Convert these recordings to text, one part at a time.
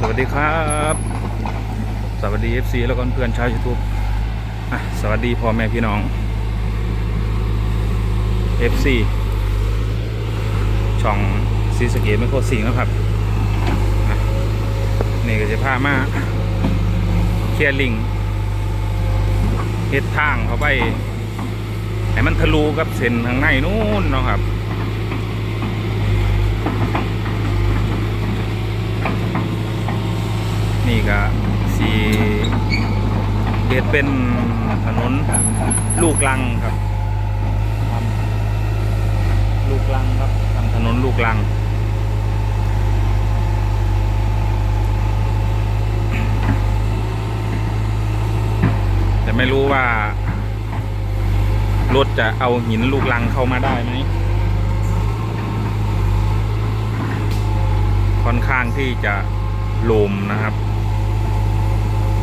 สวัสดีครับ สวัสดี FC แล้วก็เพื่อนชาวยูทูบสวัสดีพ่อแม่พี่น้อง FC ช่องซีสเกตไม่โคตรสิงนะครับนี่ก็จะพามาเคลียร์ลิงเฮ็ดทางเข้าไปให้มันทะลุกับเส้นทางในนู้นเนาะครับ นี่ก็สีเด็ดเป็นถนนลูกลังครับทำลูกลังครับทำถนนลูกลังแต่ไม่รู้ว่ารถจะเอาหินลูกลังเข้ามาได้ไหมค่อนข้างที่จะโลมนะครับ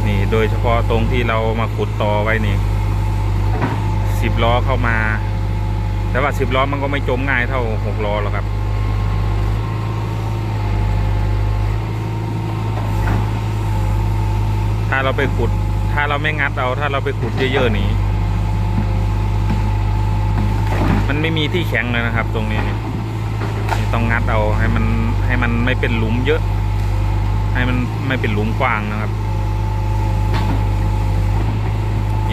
นี่โดยเฉพาะตรงที่เรามาขุดต่อไว้นี่สิบล้อเข้ามา แต่ว่าสิบล้อมันก็ไม่จมง่ายเท่าหกล้อหรอกครับ ถ้าเราไปขุด ถ้าเราไม่งัดเอา ถ้าเราไปขุดเยอะๆนี้ มันไม่มีที่แข็งเลยนะครับ ตรงนี้นี่ต้องงัดเอาให้มันให้มันไม่เป็นหลุมเยอะ ให้มันไม่เป็นหลุมกว้างนะครับ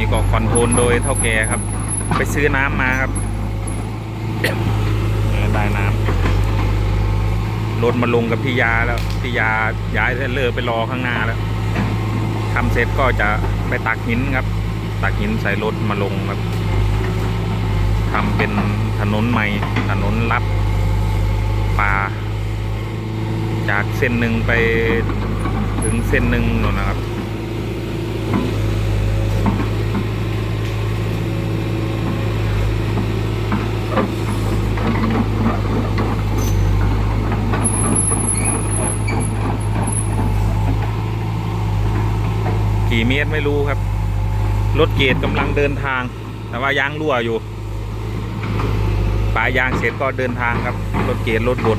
นี่ก็คอนโทรลโดยเท่าแก่ครับ ไปซื้อน้ำมาครับได้น้ำรถมาลงกับพี่ยาแล้วพี่ยาย้ายเทรลเลอร์ไปรอข้างหน้าแล้วทำเสร็จก็จะไปตักหินครับ ตักหินใส่รถมาลงครับทำเป็นถนนใหม่ถนนลัดป่า จากเส้นหนึ่งไปถึงเส้นหนึ่งนู่นนะครับ กี่เมตรไม่รู้ครับ รถเกตกำลังเดินทาง แต่ว่ายางรั่วอยู่ปลายยางเสร็จก็เดินทางครับ รถเกตรถบด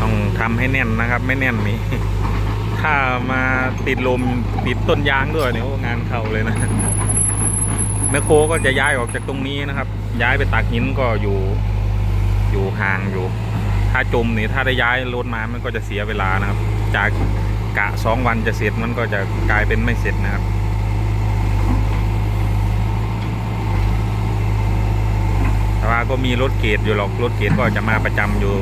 ต้องทำให้แน่นนะครับ ไม่แน่นนี่ ถ้ามาติดลมติดต้นยางด้วยเนี่ยโอ้งานเข้าเลยนะแมคโครก็จะย้ายออกจากตรงนี้นะครับ ย้ายไปตักหินก็อยู่อยู่ห่างอยู่ ถ้าจมนี่ถ้าได้ย้ายรถมามันก็จะเสียเวลานะครับ จากกะสองวันจะเสร็จมันก็จะกลายเป็นไม่เสร็จนะครับแต่ว่าก็มีรถเกตอยู่หรอกรถเกตก็จะมาประจำอยู่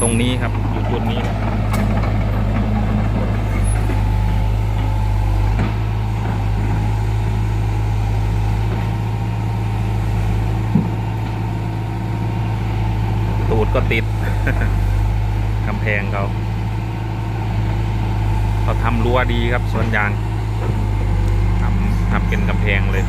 ตรงนี้ครับอยู่จุดนี้ครับตูดก็ติด กำแพงเขา เขาทำรั้วดีครับสวนยางทำทำเป็นกำแพงเลย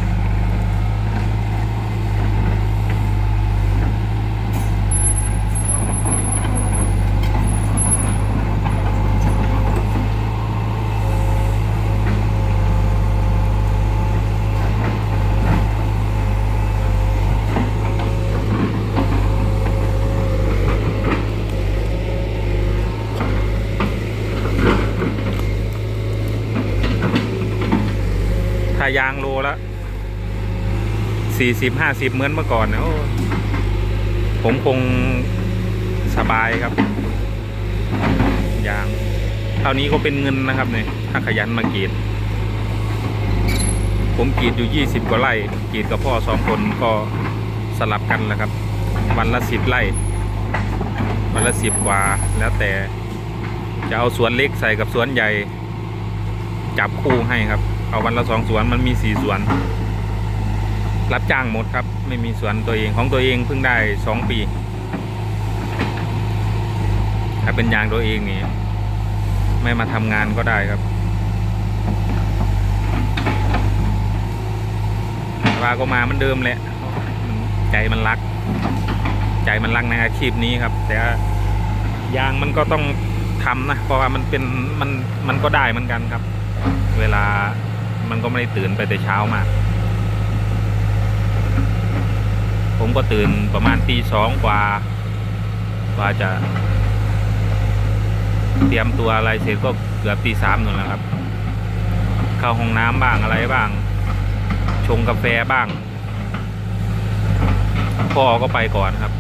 ายางโลละสี่สิบห้าสิบเหมือนเมื่อก่อนนี่ยโอ้ผมคงสบายครับ ยางเท่านี้ก็เป็นเงินนะครับเนี่ยถ้าขยันมากรีดผมกรีดอยู่ยี่สิบกว่าไร่กรีดกับพ่อสองคนก็สลับกันแหละครับ วันละสิบไร่ วันละสิบกว่าแล้วแต่จะเอาสวนเล็กใส่กับสวนใหญ่ จับคู่ให้ครับ เอาวันละสองสวนมันมีสี่สวน รับจ้างหมดครับ ไม่มีสวนตัวเองของตัวเองเพิ่งได้สองปี ถ้าเป็นยางตัวเองนี่ไม่มาทำงานก็ได้ครับว่าก็มาเหมันเดิมแหละใจมันรัก ใจมันรักในอาชีพนี้ครับ แต่ยางมันก็ต้องทำนะเพราะว่ามันเป็นมันมันก็ได้เหมือนกันครับ เวลา มันก็ไม่ได้ตื่นไปแต่เช้ามาก ผมก็ตื่นประมาณตีสองกว่ากว่าจะ เตรียมตัวอะไรเสร็จก็เกือบตีสามนู่นแล้วครับ เข้าห้องน้ำบ้างอะไรบ้าง ชงกาแฟบ้าง พ่อก็ไปก่อนครับ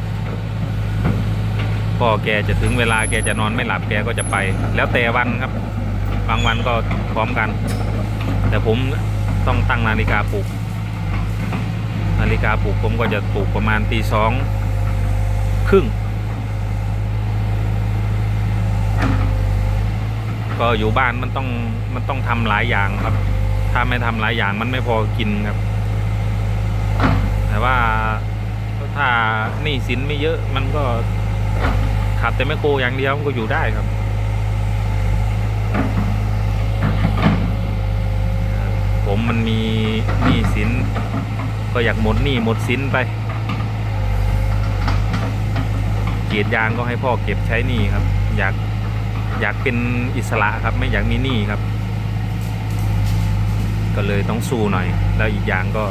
พ่อแกจะถึงเวลาแกจะนอนไม่หลับแกก็จะไป แล้วแต่วันครับ บางวันก็พร้อมกัน แต่ผมต้องตั้งนาฬิกาปลุก นาฬิกาปลุกผมก็จะปลุกประมาณตีสองครึ่ง ก็อยู่บ้านมันต้องมันต้องทำหลายอย่างครับ ถ้าไม่ทำหลายอย่างมันไม่พอกินครับ แต่ว่าถ้าหนี้สินไม่เยอะมันก็ขับแต่ไม่โครอย่างเดียวมันก็อยู่ได้ครับ ผมมันมีหนี้สินก็อยากหมดหนี้หมดสินไปเกรีดยางก็ให้พ่อเก็บใช้หนี้ครับ อยากอยากเป็นอิสระครับ ไม่อยากมีหนี้ครับ ก็เลยต้องสู้หน่อย แล้วอีกอย่างก็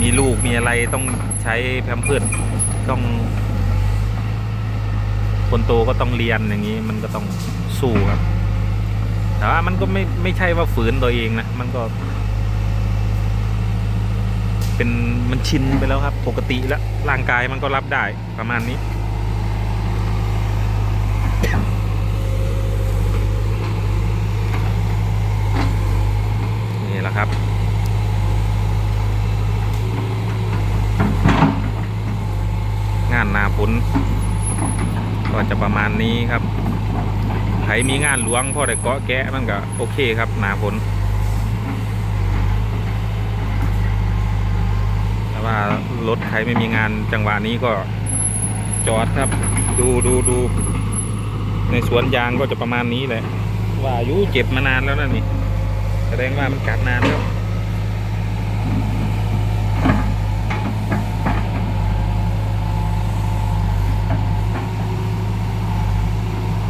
มีลูกมีอะไรต้องใช้แพมเพิร์สต้อง คนโตก็ต้องเรียนอย่างนี้มันก็ต้องสู้ครับ แต่ว่ามันก็ไม่ไม่ใช่ว่าฝืนตัวเองนะ มันก็ เป็นมันชินไปแล้วครับ ปกติแล้ว ร่างกายมันก็รับได้ประมาณนี้นี่แหละครับงานนาฝนก็จะประมาณนี้ครับ ใครมีงานหลวงพ่อได้เกาะแกะมันก็โอเคครับหนาฝนแต่ว่ารถใครไม่มีงานจังหวะนี้ก็จอดครับ ดูดูดูในสวนยางก็จะประมาณนี้แหละว่าอายุเจ็บมานานแล้วนั่นนี่แสดงว่ามันกัดนานแล้ว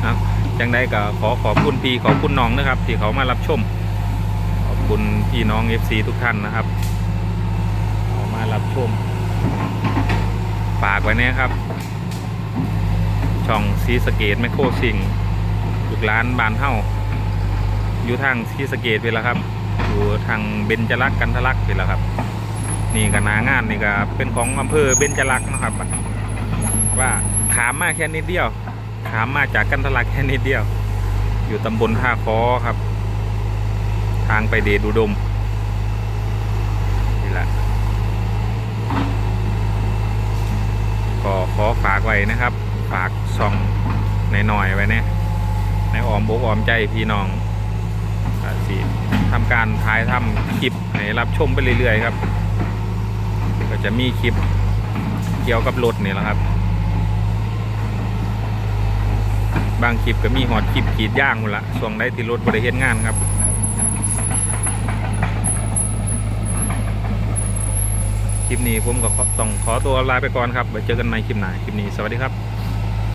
เอา จังได้ก็ขอขอบคุณพี่ขอบคุณน้องนะครับ ที่เขามารับชม ขอบคุณพี่น้อง FC ทุกท่านนะครับเขามารับชมฝากไว้นี่ยครับ ช่องซีสเกตแมคโครซิงลูกร้านบานเฮ้าอยู่ทางซีสเกตไปแล้วครับ อยู่ทางเบญจรักษ์กันทะลักไปแล้วครับ นี่ก็นางานนี่ก็เป็นของอำเภอเบญจรักษ์นะครับ ว่าขามมาแค่นิดเดียวามมาจากกันทลักแค่นิดเดียว อยู่ตำบลท่าคอครับ ทางไปเดชอุดมนี่แหละก็ขอฝากไว้นะครับ ฝากส่องในหน่อยๆไว้เนี่ยในออมบกออมใจพี่น้องสิทำการถ่ายทำคลิปให้รับชมไปเรื่อยๆครับ ก็จะมีคลิปเกี่ยวกับรถนี่แหละครับ บางคลิปก็มีหอดคลิปขีดย่างหมดละส่วงได้ที่รถบริเฮ็ดงานครับคลิปนี้ผมก็ต้องขอตัวลาไปก่อนครับไว้เจอกันใหม่คลิปหน้าคลิปนี้สวัสดีครับ